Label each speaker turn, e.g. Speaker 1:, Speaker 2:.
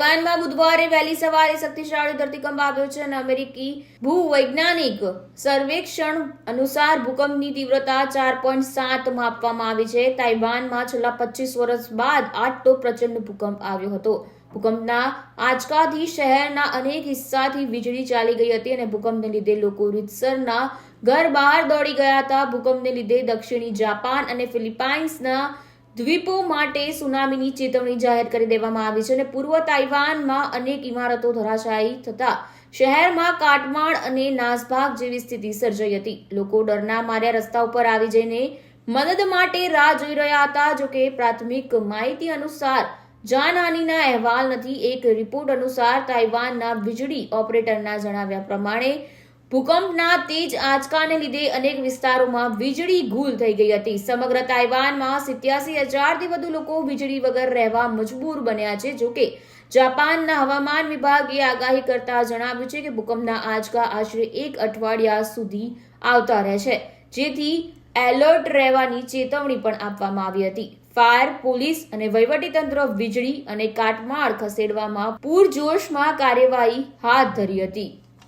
Speaker 1: તાઇવાનમાં બુધવારે વહેલી સવારે શક્તિશાળી ધરતીકંપ આવ્યો છે અને અમેરિકી ભૂવૈજ્ઞાનિક સર્વેક્ષણ અનુસાર ભૂકંપની તીવ્રતા ચાર પોઈન્ટ સાત માપવામાં આવી છે. તાઇવાનમાં છેલ્લા પચીસ વર્ષ બાદ આટલો પ્રચંડ ભૂકંપ આવ્યો હતો. ભૂકંપના આંચકાથી શહેરના અનેક હિસ્સાથી વીજળી ચાલી ગઈ હતી અને ભૂકંપને લીધે લોકો રીતસરના ઘર બહાર દોડી ગયા હતા. ભૂકંપને લીધે દક્ષિણી જાપાન અને ફિલિપાઇન્સના દ્વીપો માટે સુનામીની ચેતવણી જાહેર કરી દેવામાં આવી છે અને પૂર્વ તાઇવાનમાં અનેક ઇમારતો ધરાશાયી થતા શહેરમાં કાટમાળ અને નાસભાગ જેવી સ્થિતિ સર્જાઈ હતી. લોકો ડરના માર્યા રસ્તા ઉપર આવી જઈને મદદ માટે રાહ જોઈ રહ્યા હતા. જોકે પ્રાથમિક માહિતી અનુસાર જાનહાનિના અહેવાલ નથી. એક રિપોર્ટ અનુસાર તાઇવાનના વીજળી ઓપરેટરના જણાવ્યા પ્રમાણે ભૂકંપના તેજ આંચકાને લીધે અનેક વિસ્તારોમાં વીજળી ગુલ થઈ ગઈ હતી. સમગ્ર તાઇવાનમાં સિત્યાસી હજારથી વધુ લોકો વીજળી વગર રહેવા મજબૂર બન્યા છે. જોકે જાપાનના હવામાન વિભાગે આગાહી કરતા જણાવ્યું છે કે ભૂકંપના આંચકા આશરે એક અઠવાડિયા સુધી આવતા રહેશે જેથી એલર્ટ રહેવાની ચેતવણી પણ આપવામાં આવી હતી. ફાયર, પોલીસ અને વહીવટીતંત્ર વીજળી અને કાટમાળ ખસેડવામાં પૂરજોશમાં કાર્યવાહી હાથ ધરી હતી.